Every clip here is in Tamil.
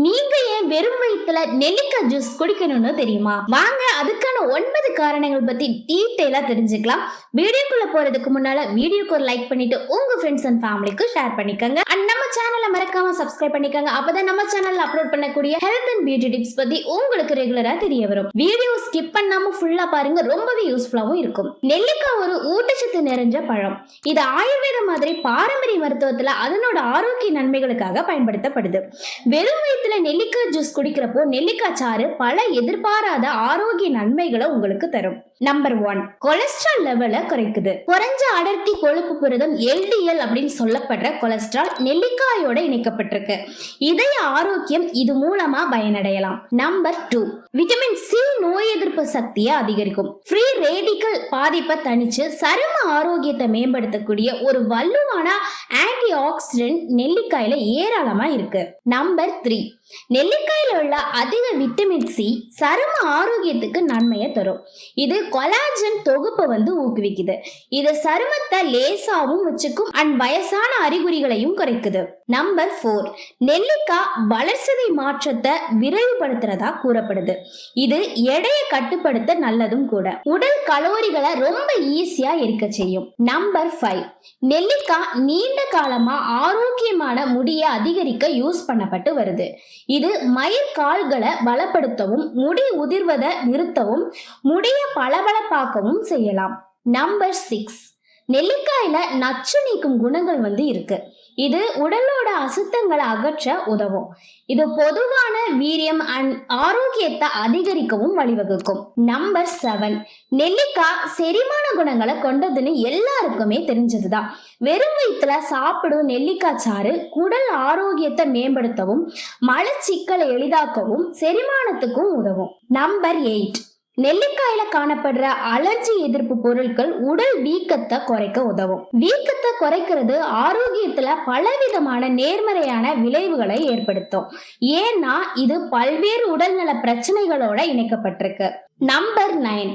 நீங்க ஏன் வெறும் வயிற்றுல நெல்லிக்காய் ஜூஸ் குடிக்கணும்னு தெரியுமா? வாங்க அதுக்கான ஒன்பது காரணங்கள் பத்தி டீட்டெயிலா தெரிஞ்சுக்கலாம். வீடியோக்குள்ள போறதுக்கு முன்னால வீடியோக்கு ஒரு லைக் பண்ணிட்டு உங்க ஃப்ரெண்ட்ஸ் அண்ட் ஃபேமிலிக்கு ஷேர் பண்ணிக்கோங்க. அண்ட் நம்ம சேனலை மறக்காம சப்ஸ்கிரைப் பண்ணிக்கோங்க. அப்பதான் நம்ம சேனல்ல அப்லோட் பண்ணக்கூடிய ஹெல்த் அண்ட் பியூட்டி டிப்ஸ் பத்தி உங்களுக்கு ரெகுலரா தெரிய வரும். வீடியோ ஸ்கிப் பண்ணாம ஃபுல்லா பாருங்க. ரொம்பவே யூஸ்ஃபுல்லாவும் இருக்கும். நெல்லிக்காய் ஒரு ஊட்டச்சத்து நிறைஞ்ச பழம். இது ஆயுர்வேத மாதிரி பாரம்பரிய மருத்துவத்துல அதனோட ஆரோக்கிய நன்மைகளுக்காக பயன்படுத்தப்படுது. வெறும் வயிற்றுல நெல்லிக்காய் ஜூஸ் குடிக்கிறப்போ நெல்லிக்காய் சாறு பல எதிர்பாராத ஆரோக்கிய நன்மைகளை உங்களுக்கு தரும். நம்பர் ஒன் கொலஸ்ட்ரால் லெவலை குறைக்குது. குறைஞ்ச அடர்த்தி கொழுப்பு புரதம் எல்டிஎல் அப்படின்னு சொல்லப்படுற கொலஸ்ட்ரால் நெல்லிக்காயோட இணைக்கப்பட்டிருக்கு. இதய ஆரோக்கியம் இது மூலமா பயனடையலாம். நம்பர் டூ விட்டமின் சி நோய் எதிர்ப்பு சக்தியை அதிகரிக்கும். ஃப்ரீ ரேடிக்கல் பாதிப்பை தணிச்சு சரும ஆரோக்கியத்தை மேம்படுத்தக்கூடிய ஒரு வலுவான ஆன்டி ஆக்சிடென்ட் நெல்லிக்காயில ஏராளமா இருக்கு. நம்பர் த்ரீ நெல்லிக்காயில உள்ள அதிக விட்டமின் சி சரும ஆரோக்கியத்துக்கு நன்மையை தரும். இது கொலாஜன் தொகுப்பை வந்து ஊக்குவிக்குது. இது சருமத்தை லேசாவும் வச்சுக்கும் அண்ட் வயசான அறிகுறிகளையும் குறைக்குது. நம்பர் ஃபோர் நெல்லிக்காய் வளர்சதை மாற்றத்தை விரைவுபடுத்துறதா கூறப்படுது. இது எடையை கட்டுப்படுத்த நல்லதும் கூட. உடல் கலோரிகளை ரொம்ப ஈஸியா இருக்க செய்யும். நம்பர் ஃபைவ் நெல்லிக்காய் நீண்ட காலமா ஆரோக்கியமான முடியை அதிகரிக்க யூஸ் பண்ணப்பட்டு வருது. இது மயிர் கால்களை பலப்படுத்தவும் முடி உதிர்வதை நிறுத்தவும் முடிய பளபளப்பாக்கவும் செய்யலாம். நம்பர் சிக்ஸ் நெல்லிக்காயில நச்சு நீக்கும் குணங்கள் வந்து இருக்கு. இது உடலோட அசுத்தங்களை அகற்ற உதவும். இது பொதுவான வீரியம் அண்ட் ஆரோக்கியத்தை அதிகரிக்கவும் வழிவகுக்கும். நம்பர் செவன் நெல்லிக்காய் செரிமான குணங்களை கொண்டதுன்னு எல்லாருக்குமே தெரிஞ்சதுதான். வெறும் வயிற்றுல சாப்பிடும் நெல்லிக்காய் சாறு குடல் ஆரோக்கியத்தை மேம்படுத்தவும் மலச்சிக்கலை எளிதாக்கவும் செரிமானத்துக்கும் உதவும். நம்பர் எயிட் நெல்லிக்காயில காணப்படுற அலர்ஜி எதிர்ப்பு பொருட்கள் உடல் வீக்கத்தை குறைக்க உதவும். வீக்கத்தை குறைக்கிறது ஆரோக்கியத்துல பலவிதமான நேர்மறையான விளைவுகளை ஏற்படுத்தும். ஏன்னா இது பல்வேறு உடல்நல பிரச்சனைகளோட இணைக்கப்பட்டிருக்கு. நம்பர் நைன்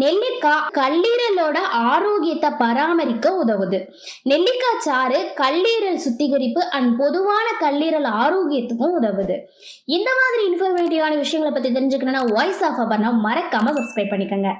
நெல்லிக்காய் கல்லீரலோட ஆரோக்கியத்தை பராமரிக்க உதவுது. நெல்லிக்காய் சாறு கல்லீரல் சுத்திகரிப்பு அண்ட் பொதுவான கல்லீரல் ஆரோக்கியத்துக்கும் உதவுது. இந்த மாதிரி இன்ஃபர்மேட்டிவான விஷயங்களை பத்தி தெரிஞ்சுக்கணும்னா வாய்ஸ் ஆஃப் அப்பர்னா மறக்காம சப்ஸ்கிரைப் பண்ணிக்கோங்க.